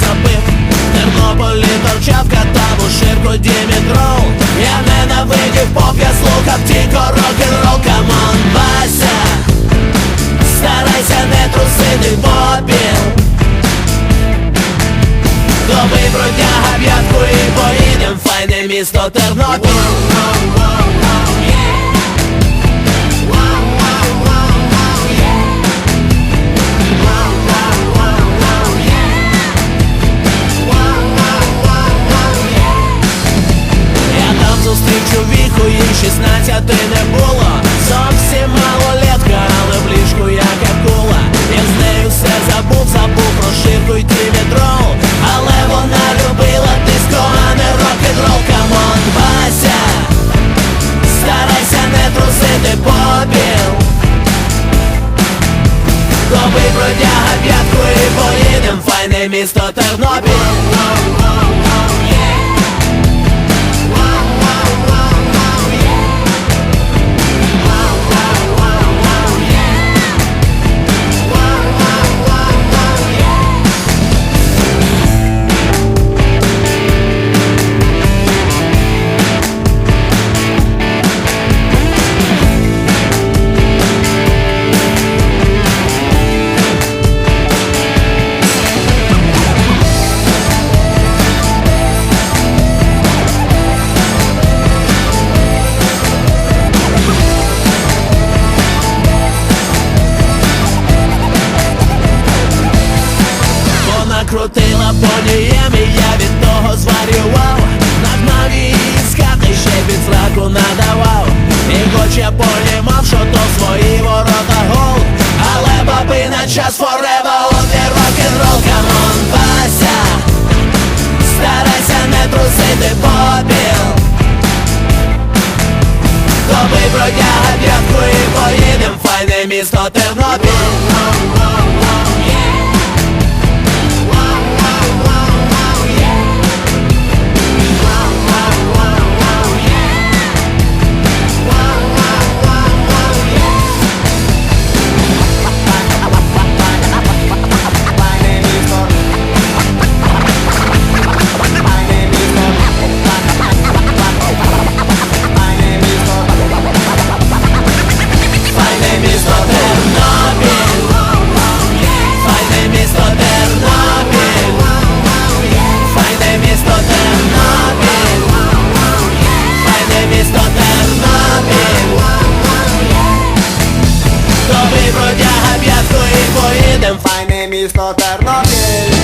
забив. Тернополі Довчатка там у ширку Дімітров. Я ненавидів поп, я слухав тільки рок-н-рол. Камон, Вася. Старайся не трусити бобів Добий, бродяга, п'ятку і поїдем Файне місто Тернопіль. 16 не було Зовсім малолетка, але в ліжку як акула. Я з нею все забув, забув про ширку й дімітрол Але вона любила диско, а не рок-н-рол. Камон, Вася Старайся не трусити попіл. Добий бродяга п'ятку і поїдем Файне місто Тернопіль крутила понієм і я від того зварював. Нагнав її з ще під зраку надавав. І хоч я понімав, що то свої ворота гол. Але баби на час forever on the rock'n'roll Камон, Вася Старайся не трусити попіл. Добий бродяга п'ятку і поїдем Файне місто Тернопіль бродяга п'ятку і поїдем Файне місто Тернопіль